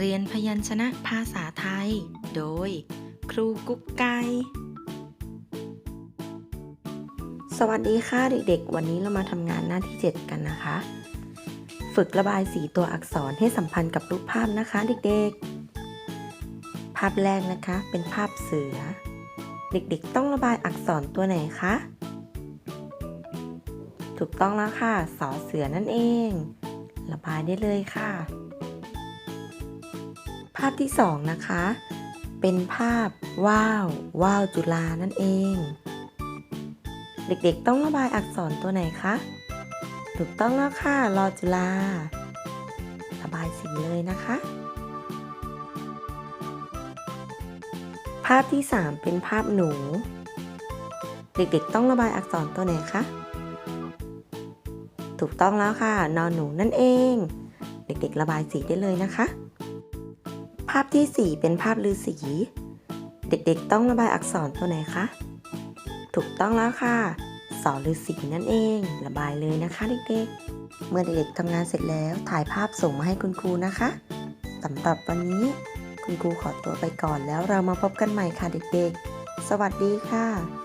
เรียนพยัญชนะภาษาไทย โดย ครูกุ๊กไก่ สวัสดีค่ะเด็กๆ วันนี้เรามาทำงานหน้าที่ 7 กันนะคะ ฝึกระบายสีตัวอักษรให้สัมพันธ์กับรูปภาพนะคะเด็กๆ ภาพแรกนะคะเป็นภาพเสือ เด็กๆ ต้องระบายอักษรตัวไหนคะ ถูกต้องแล้วค่ะ สอเสือนั่นเอง ระบายได้เลยค่ะ ภาพที่สองนะคะ เป็นภาพว่าวว่าวจุฬานั่นเอง เด็กๆต้องระบายอักษรตัวไหนคะ ถูกต้องแล้วค่ะรอจุฬาระบายสีเลยนะคะ ภาพที่สามเป็นภาพหนู เด็กๆต้องระบายอักษรตัวไหนคะถูกต้องแล้วค่ะ นอนหนูนั่นเอง เด็กๆ ระบายสีได้เลยนะคะ ภาพที่ 4 เป็นภาพฤาษี เด็กๆ ต้องระบายอักษรตัวไหนคะ ถูกต้องแล้วค่ะ สอฤาษีนั่นเอง ระบายเลยนะคะเด็กๆ เมื่อเด็กๆทำงานเสร็จแล้ว ถ่ายภาพส่งมาให้คุณครูนะคะสำหรับวันนี้ คุณครูขอตัวไปก่อนแล้วเรามาพบกันใหม่ค่ะเด็กๆ สวัสดีค่ะ